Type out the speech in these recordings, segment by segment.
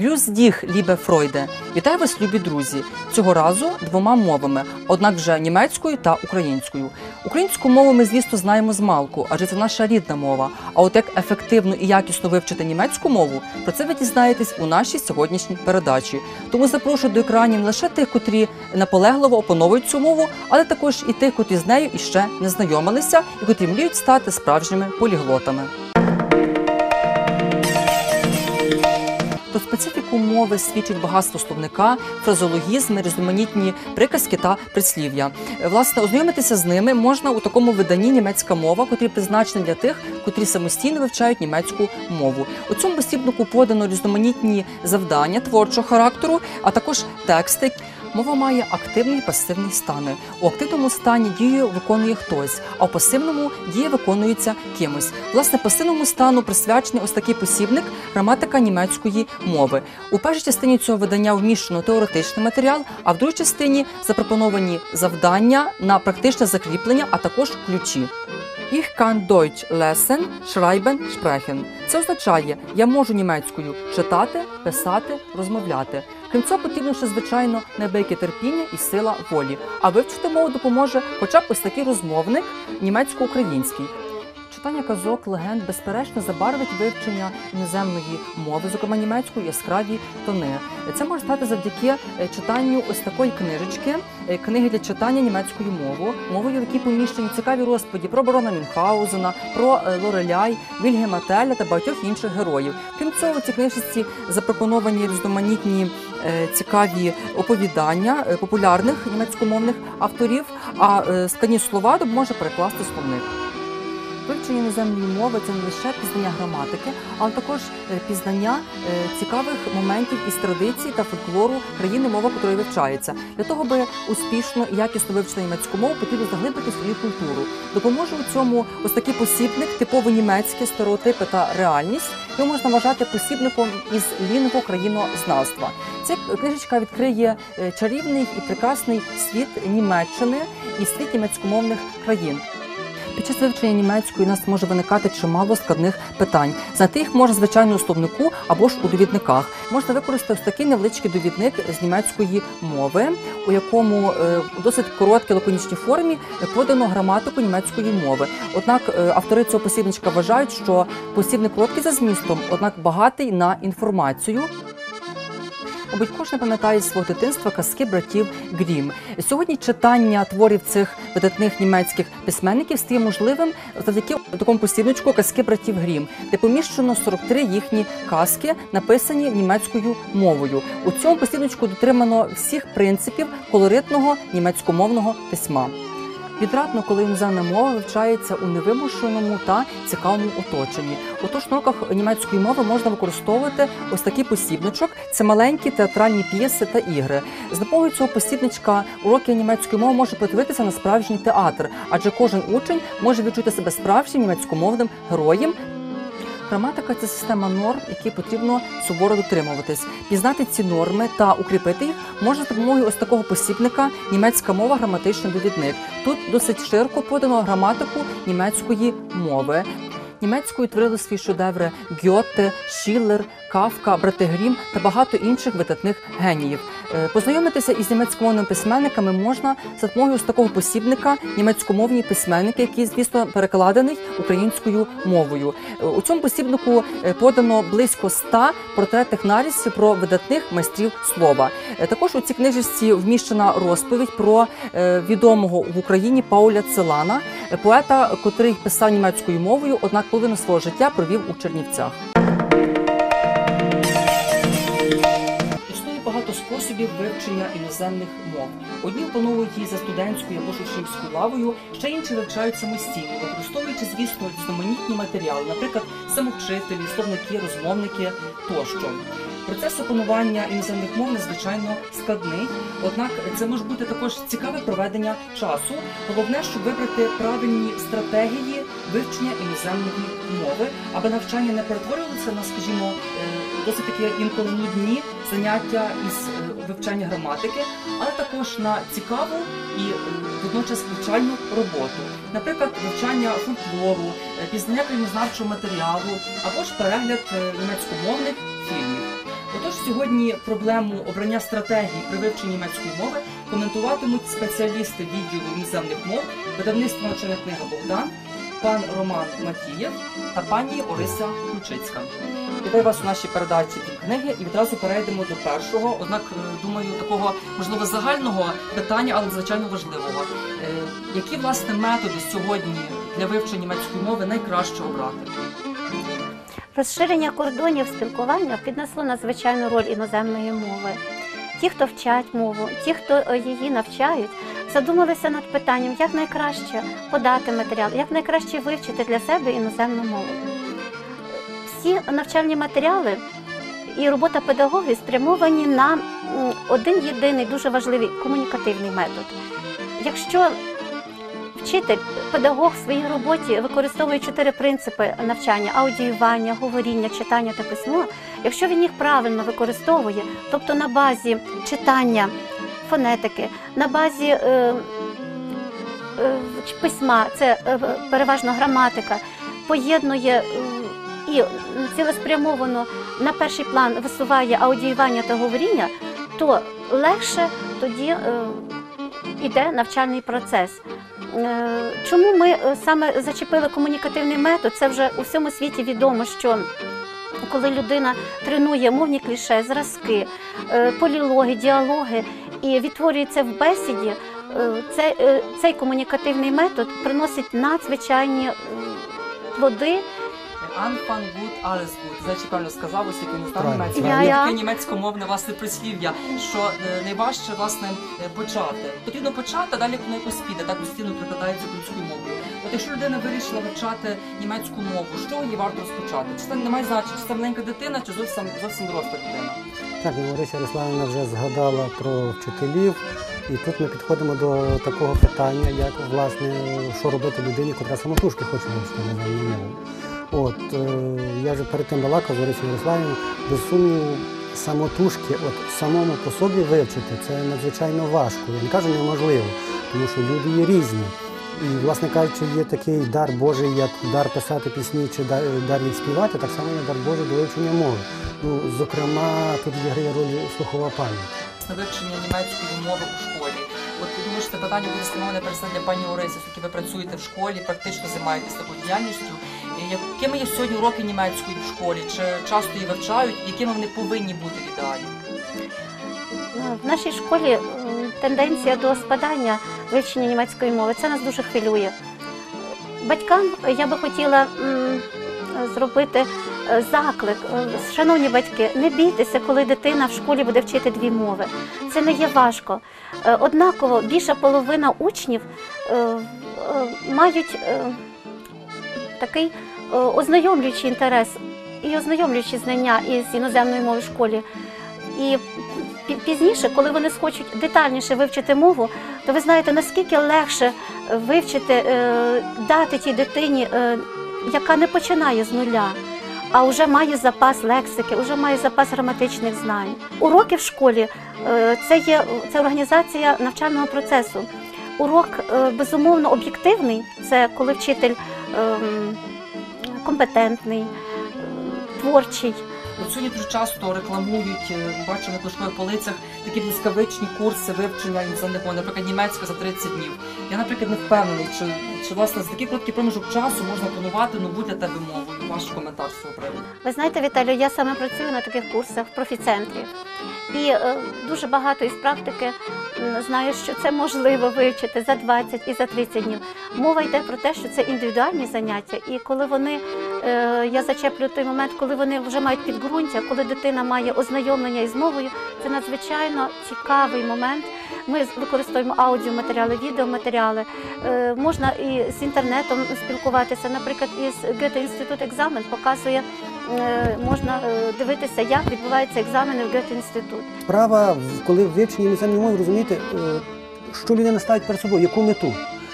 Грюс діх, лібе Фройде. Вітаю вас, любі друзі. Цього разу двома мовами, однак вже німецькою та українською. Українську мову ми, звісно, знаємо з малку, адже це наша рідна мова. А от як ефективно і якісно вивчити німецьку мову, про це ви дізнаєтесь у нашій сьогоднішній передачі. Тому запрошую до екранів лише тих, котрі наполегливо опановують цю мову, але також і тих, котрі з нею іще не знайомилися, і котрі мріють стати справжніми поліглотами. Про специфіку мови свідчить багатство словника, фразологізми, різноманітні приказки та прислів'я. Власне, ознайомитися з ними можна у такому виданні німецька мова, котрі призначені для тих, котрі самостійно вивчають німецьку мову. У цьому посібнику подано різноманітні завдання творчого характеру, а також тексти. Мова має активний і пасивний стани. У активному стані дію виконує хтось, а в пасивному дія виконується кимось. Власне, пасивному стану присвячений ось такий посібник граматика німецької мови. У першій частині цього видання вміщено теоретичний матеріал, а в другій частині запропоновані завдання на практичне закріплення, а також ключі. Ich kann Deutsch lesen, schreiben, sprechen. Це означає, я можу німецькою читати, писати, розмовляти. Крім цього, потрібно ще, звичайно, неабияке терпіння і сила волі. А вивчити мову допоможе хоча б ось такий розмовник німецько-український. Читання казок, легенд, безперечно, забарвить вивчення іноземної мови, зокрема німецької яскраві тони. Це може стати завдяки е, читанню ось такої книжечки, е, книги для читання німецькою мовою, мовою, в якій поміщені цікаві розповіді про барона Мюнхгаузена, про е, Лореляй, Вільгема Теля та багатьох інших героїв. Крім цього, в цій книжці запропоновані різноманітні цікаві оповідання популярних німецькомовних авторів, а складні слова допоможе перекласти словник. Вивчення іноземної мови це не лише пізнання граматики, але також е, пізнання е, цікавих моментів із традицій та фольклору країни, мова якої вивчається. Для того, аби успішно і якісно вивчити німецьку мову, потрібно заглибити свою культуру. Допоможе у цьому ось такий посібник, типово німецькі стереотипи та реальність. Його можна вважати посібником із лінгво країнознавства. Ця книжечка відкриє е, чарівний і прекрасний світ Німеччини і світ німецькомовних країн. Під час вивчення німецької у нас може виникати чимало складних питань. Знайти їх можна звичайно у словнику або ж у довідниках. Можна використати ось такий невеличкий довідник з німецької мови, у якому е, у досить короткій лаконічній формі подано граматику німецької мови. Однак е, автори цього посібничка вважають, що посібник короткий за змістом, однак багатий на інформацію. Мабуть, кожен пам'ятає з свого дитинства казки братів Грім. Сьогодні читання творів цих видатних німецьких письменників стає можливим завдяки такому посібничку казки братів Грім, де поміщено 43 їхні казки, написані німецькою мовою. У цьому посібничку дотримано всіх принципів колоритного німецькомовного письма. Відрадно, коли іноземна мова вивчається у невимушеному та цікавому оточенні. Отож, на уроках німецької мови можна використовувати ось такий посібничок. Це маленькі театральні п'єси та ігри. З допомогою цього посібничка уроки німецької мови може подивитися на справжній театр, адже кожен учень може відчути себе справжнім німецькомовним героєм. Граматика це система норм, які потрібно суворо дотримуватись. Пізнати ці норми та укріпити їх можна за допомогою ось такого посібника німецька мова, граматичний довідник. Тут досить широко подано граматику німецької мови. Німецькою творили свої шедеври Гьоте, Шіллер, Кавка, Брати Грім та багато інших видатних геніїв. Е, Познайомитися із німецькомовними письменниками можна за допомогою з такого посібника німецькомовні письменники, який, звісно, перекладений українською мовою. Е, У цьому посібнику е, подано близько ста портретних нарізів про видатних майстрів слова. Також у цій книжці вміщена розповідь про відомого в Україні Пауля Целана, поета, котрий писав німецькою мовою, однак половину свого життя провів у Чернівцях. Вивчення іноземних мов. Одні опановують її за студентською або ж лавою, ще інші вивчають самостійно, використовуючи, звісно, різноманітні матеріали, наприклад, самовчителі, словники, розмовники тощо. Процес опанування іноземних мов надзвичайно складний, однак це може бути також цікаве проведення часу. Головне, щоб вибрати правильні стратегії вивчення іноземної мови, аби навчання не перетворювалося на, скажімо, е, досить таки інколи нудні заняття із е, вивчання граматики, але також на цікаву і е, водночас вивчальну роботу, наприклад, вивчання фольклору, пізнання краєзнавчого матеріалу або ж перегляд німецькомовних фільмів. Отож, сьогодні проблему обрання стратегії при вивченні німецької мови коментуватимуть спеціалісти відділу іноземних мов, видавництва навчальна книга Богдан, пан Роман Матієв та пані Орися Ключицька. Вітаю вас у нашій передачі книги і відразу перейдемо до першого, однак е, думаю, такого можливо загального питання, але звичайно важливого. Е, Які власне методи сьогодні для вивчення німецької мови найкраще обрати? Розширення кордонів спілкування піднесло надзвичайну роль іноземної мови. Ті, хто вчать мову, ті, хто е, її навчають, задумалися над питанням, як найкраще подати матеріал, як найкраще вивчити для себе іноземну мову. Всі навчальні матеріали і робота педагогів спрямовані на один єдиний дуже важливий комунікативний метод. Якщо Вчитель, педагог в своїй роботі використовує чотири принципи навчання: аудіювання, говоріння, читання та письмо. Якщо він їх правильно використовує, тобто на базі читання, фонетики, на базі е, е, письма, це е, переважно граматика, поєднує е, і цілеспрямовано на перший план висуває аудіювання та говоріння, то легше тоді е, йде навчальний процес. Е, Чому ми е, саме зачепили комунікативний метод? Це вже у всьому світі відомо, що коли людина тренує мовні кліше, зразки, полілоги, діалоги і відтворюється в бесіді, е, це- е, цей комунікативний метод приносить надзвичайні е, плоди. Anfang gut, alles gut. Знаєте, правильно сказав, ось як він знав. Я- Є таке німецькомовне власне прислів'я, що е, найважче власне почати. Потрібно почати, а далі воно якось піде, так постійно прикладається українською мовою. От якщо людина вирішила вивчати німецьку мову, що їй варто розпочати? Чи це не має значення, чи це маленька дитина, чи зовсім зовсім доросла людина? Так, Орися Ярославівна вже згадала про вчителів, і тут ми підходимо до такого питання, як власне, що робити людині, котра самотужки хоче вивчити іноземну мову. От е, я вже перед тим балакав з Орисією Ярославівною, без сумніву, самотужки, от самому по собі вивчити це надзвичайно важко. Я не кажу неможливо, тому що люди є різні. І, власне кажучи, є такий дар Божий, як дар писати пісні чи дар, дар їх співати, так само є дар Божий до вивчення мови. Ну, зокрема, тут відіграє роль слухова пам'ять. на вивчення німецької мови у школі. От я думаю, що це питання буде спрямоване перш для пані Орисі, оскільки ви працюєте в школі, практично займаєтесь такою діяльністю. Якими є сьогодні уроки німецької в школі? Чи часто її вивчають? Якими вони повинні бути в ідеалі? Е, В нашій школі м, тенденція до спадання вивчення німецької мови. Це нас дуже хвилює. Батькам я би хотіла зробити е, заклик. Е, Шановні батьки, не бійтеся, коли дитина в школі буде вчити дві мови. Це не є важко. Е, Однаково більша половина учнів мають такий ознайомлюючий інтерес і ознайомлюючі знання із іноземної мови в школі. І пізніше, коли вони схочуть детальніше вивчити мову, то ви знаєте, наскільки легше е, вивчити, е, дати тій дитині, е, яка не починає з нуля, а вже має запас лексики, вже має запас граматичних знань. Уроки в школі це є це організація навчального процесу. Урок безумовно об'єктивний, це коли вчитель ем, компетентний, творчий. От сьогодні дуже часто рекламують, бачу бачимо на книжкових полицях такі блискавичні курси вивчення іноземних мов, наприклад, німецька за 30 днів. Я, наприклад, не впевнений, чи, чи власне за такий короткий проміжок часу можна планувати нову для тебе мову. Ваш коментар з цього приводу. Ви знаєте, Віталію, я саме працюю на таких курсах в профіцентрі. І е, дуже багато із практики знаю, що це можливо вивчити за 20 і за 30 днів. Мова йде про те, що це індивідуальні заняття, і коли вони, е, я зачеплю той момент, коли вони вже мають підґрунтя, коли дитина має ознайомлення із мовою, це надзвичайно цікавий момент. Ми використовуємо аудіоматеріали, відеоматеріали. Е, можна і з інтернетом спілкуватися. Наприклад, із Гете інститут показує, е, можна е, дивитися, як відбуваються екзамени в Гете інститут. Справа, коли в вивченні іноземної мови розумієте, що людина ставить перед собою, яку мету.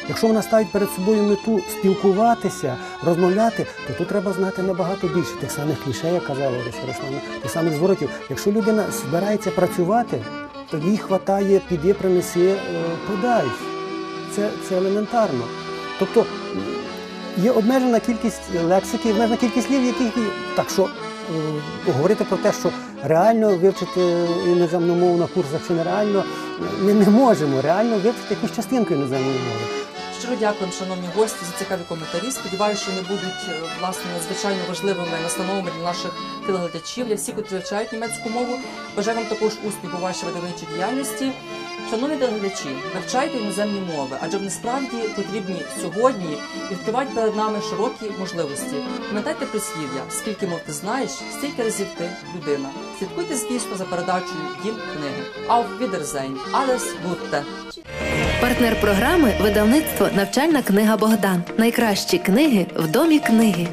Якщо вона ставить перед собою мету спілкуватися, розмовляти, то тут треба знати набагато більше тих самих кліше, як казала Лариса Руслана, тих самих зворотів. Якщо людина збирається працювати, то їй хватає піди, принеси, е, подай. Це, це елементарно. Тобто є обмежена кількість лексики, обмежена кількість слів, яких так що е, говорити про те, що реально вивчити іноземну мову на курсах чи нереально, ми не можемо реально вивчити якусь частинку іноземної мови. Щиро дякуємо, шановні гості, за цікаві коментарі. Сподіваюся, що вони будуть е, власне надзвичайно важливими настановами для наших телеглядачів, для всіх, котрі вивчають німецьку мову. Бажаю вам також успіху у вашій видавничій діяльності. Шановні телеглядачі, вивчайте іноземні мови, адже вони справді потрібні сьогодні і відкривають перед нами широкі можливості. Пам'ятайте прислів'я, скільки мов ти знаєш, стільки разів ти людина. Слідкуйте, звісно, за передачею Дім книги. Auf Wiedersehen. Alles Gute! Партнер програми видавництво Навчальна книга Богдан. Найкращі книги в домі книги.